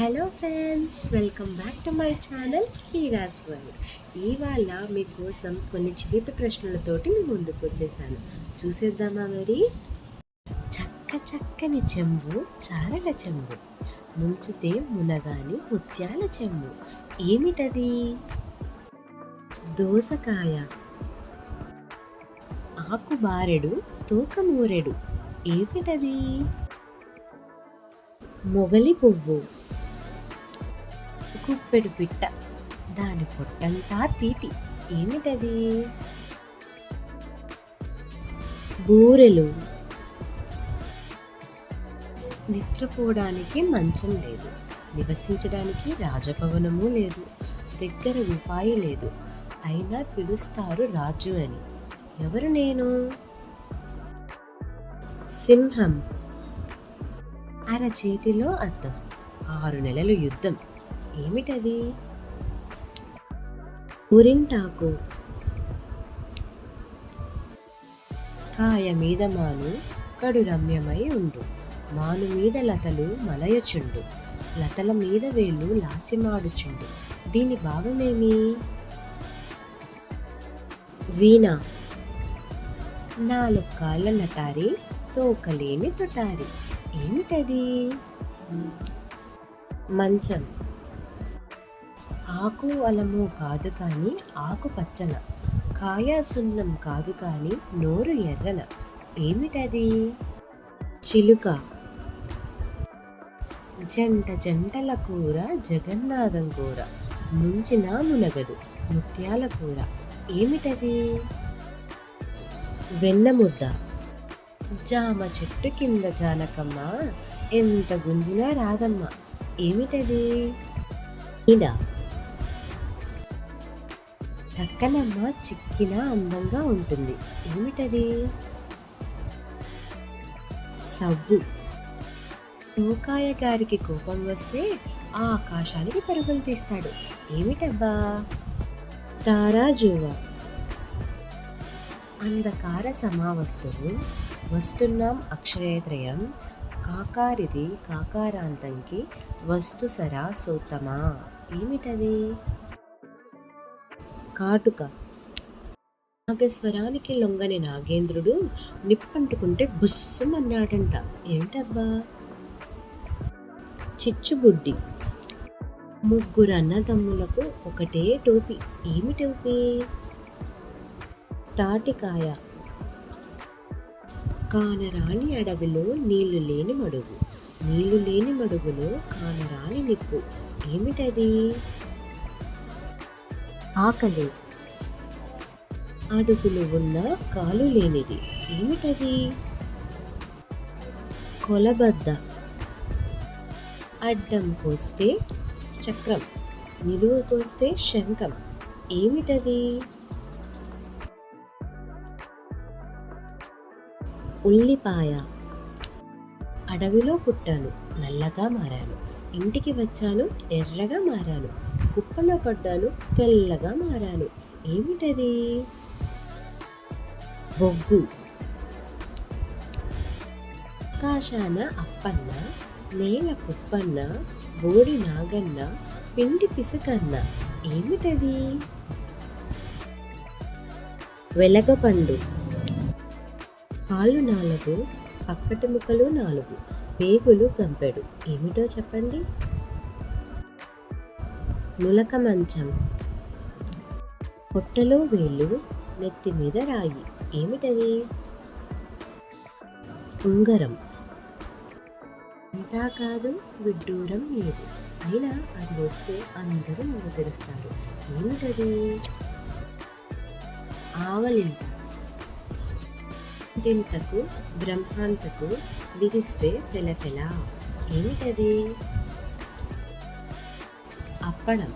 Hello friends welcome back to my channel Heera's world ఇవాళ మీకోసం కొన్ని చిలిపి ప్రశ్నలతోటి మీ ముందుకు వచ్చేసాను. చూసేద్దామా మరి? చక్క చక్కని చెంబు చారల చెంబు ముంచితే మునగాని ముత్యాల చెంబు. ఏమిటది? దోసకాయ ఆకుబారెడు తోకమూరెడు. ఏమిటది? మొగలి పువ్వు గుప్పెడు పిట్ట దాని పొట్టంతా తీపి ఏమిటది? బూరెలు. నిద్రపోవడానికి మంచం లేదు. నివసించడానికి రాజభవనము లేదు. దగ్గర రూపాయి లేదు. అయినా పిలుస్తారు రాజు అని. ఎవరు నేను? సింహం. అరచేతిలో అద్దం. ఆరు నెలలు యుద్ధం. ఏమిటది? ఉరింటాకు. కాయ మీద మాను కడు రమ్యమై ఉండు. మాను మీద లతలు మలయచుండు. లతల మీద వేలు లాస్యమాడుచుండు దీని భావమేమి? వీణ. నాలుగు కాళ్ళ నటారి తోకలేని తొటారి. ఏమిటది? మంచం. ఆకు అలము కాదు కానీ ఆకు పచ్చన కాయ సున్నం కాదు కానీ నోరు ఎర్రన. ఏమిటది? చిలుక. జంట జంటల కూర జగన్నాథం కూర ముంచిన మునగదు ముత్యాల కూర. ఏమిటది? వెన్న ముద్ద. జామ చెట్టు కింద జానకమ్మ ఎంత గుంజినా రాదమ్మ. ఏమిటది? ఇలా చక్కనమ్మ చిక్కిన అందంగా ఉంటుంది. ఏమిటది? సబ్బు. టోకాయ గారికి కోపం వస్తే ఆ ఆకాశానికి పరుగులు తీస్తాడు. ఏమిటబ్బా? తారాజువ. అంధకార సమావస్తువు వస్తున్నాం అక్షరయత్రయం కాకారిది కాకారాంతంకి వస్తు సరా సోత్తమా ఏమిటది? కాటుక. నాగస్వరానికి లొంగని నాగేంద్రుడు నిప్పంటుకుంటే బుస్సుమన్నాడంట. ఏమిటబ్బా చిచ్చుబుడ్డి. ముగ్గురు అన్నదమ్ములకు ఒకటే టోపీ. ఏమి టోపీ? తాటికాయ. కానరాని అడవిలో నీళ్ళు లేని మడుగు. నీళ్ళు లేని మడుగులో కానరాని నిప్పు. ఏమిటది? ఆకలి. అడుగులు ఉన్న కాలు లేనిది. ఏమిటది? కొలబద్ద. అడ్డం కోస్తే చక్రం. నిలువు కోస్తే శంఖం. ఏమిటది? ఉల్లిపాయ. అడవిలో పుట్టాను. నల్లగా మారాను. ఇంటికి వచ్చాను ఎర్రగా మారాను. కుప్పలో పడ్డాను తెల్లగా మారాను. ఏమిటది? బొగ్గు. కాశాన అప్పన్న నేల కుప్పన్న బోడి నాగన్న పిండి పిసుకన్న. ఏమిటది? వెలగపండు. కాళ్ళు నాలుగు పక్కటి ముక్కలు నాలుగు. పేగులు గంపెడు ఏమిటో చెప్పండి? నులక మంచం. పొట్టలో వేళ్ళు నెత్తి మీద రాయి. ఏమిటది? ఉంగరం. అంతా కాదు విడ్డూరం లేదు. అయినా అది వస్తే అందరూ నవ్వు తెరుస్తారు. ఏమిటది? ఆవలింపు. దింతకు బ్రహ్మాంతకు విరిస్తే పెలపెల ఏమిటది? అప్పడం.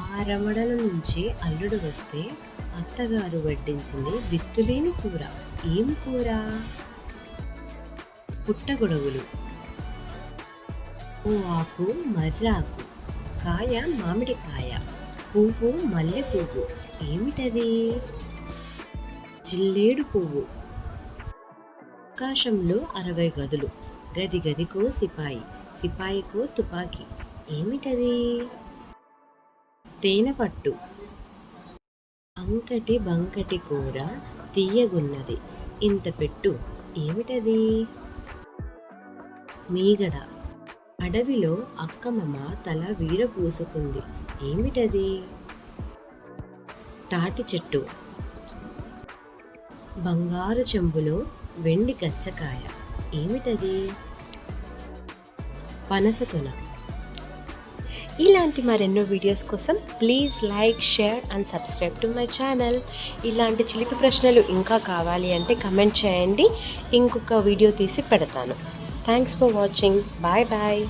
ఆ రమడల నుంచి అల్లుడు వస్తే అత్తగారు వడ్డించింది విత్తులేని కూర. ఏం కూర? పుట్టగొడవులు. ఓ ఆకు మర్రాకు. కాయ మామిడికాయ. పువ్వు మల్లె పువ్వు. ఏమిటది? జిల్లేడు పువ్వు. ఆకాశంలో అరవై గదులు. గది గదికో సిపాయి సిపాయికో తుపాకీ. ఏమిటది? తేనె పట్టు. అంకటి బంకటి కూర తీయగున్నది. ఇంత పెట్టు. ఏమిటది? మీగడ. అడవిలో అక్కమమ్మ తల వీర పూసుకుంది. ఏమిటది? తాటి చెట్టు. బంగారు చెంబులో వెండి గచ్చకాయ. ఏమిటది? పనసతున ఇలాంటి మరెన్నో వీడియోస్ కోసం please like share and subscribe to my channel. ఇలాంటి చిలిపి ప్రశ్నలు ఇంకా కావాలి అంటే కమెంట్ చేయండి. ఇంకొక వీడియో తీసి పెడతాను. Thanks for watching bye bye